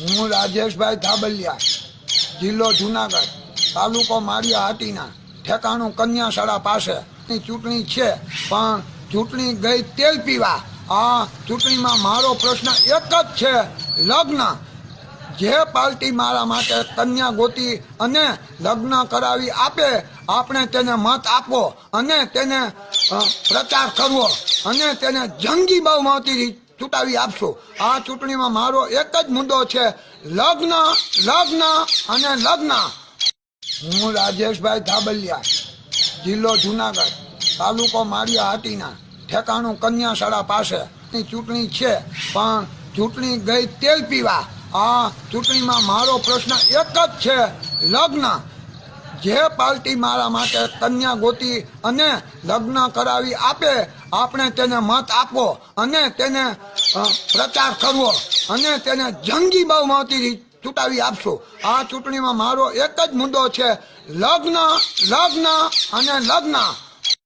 હું રાજેશભાઈ થાબલિયા, જિલ્લો જુનાગઢ, તાલુકો માળિયા હાટીના, ઠેકાણું કન્યાશાળા પાસે. ચૂંટણી છે, પણ ચૂંટણી ગઈ તેલ પીવા. આ ચૂંટણીમાં મારો પ્રશ્ન એક જ છે, લગ્ન. જે પાર્ટી મારા માટે કન્યા ગોતી અને લગ્ન કરાવી આપે, આપણે તેને મત આપો અને તેને પ્રચાર કરવો અને તેને જંગી બહુમતીથી ચૂંટાવી આપશો. આ ચૂંટણીમાં મારો એક જ મુદ્દો છે, લગ્ન લગ્ન અને લગ્ન. હું રાજેશભાઈ ધાબલિયા, જિલ્લો જુનાગઢ, તાલુકો માળિયા હાટીના, ઠેકાણું કન્યાશાળા પાસે. ચૂંટણી છે, પણ ચૂંટણી ગઈ તેલ પીવા. આ ચૂંટણીમાં મારો પ્રશ્ન એક જ છે, લગ્ન. જે પાર્ટી મારા માટે કન્યા ગોતી અને લગ્ન કરાવી આપે, આપણે તેને મત આપો અને તેને પ્રચાર કરવો અને તેને જંગી બહુમતીથી ચૂંટાવી આપશો. આ ચૂંટણીમાં મારો એક જ મુદ્દો છે, લગ્ન લગ્ન અને લગ્ન.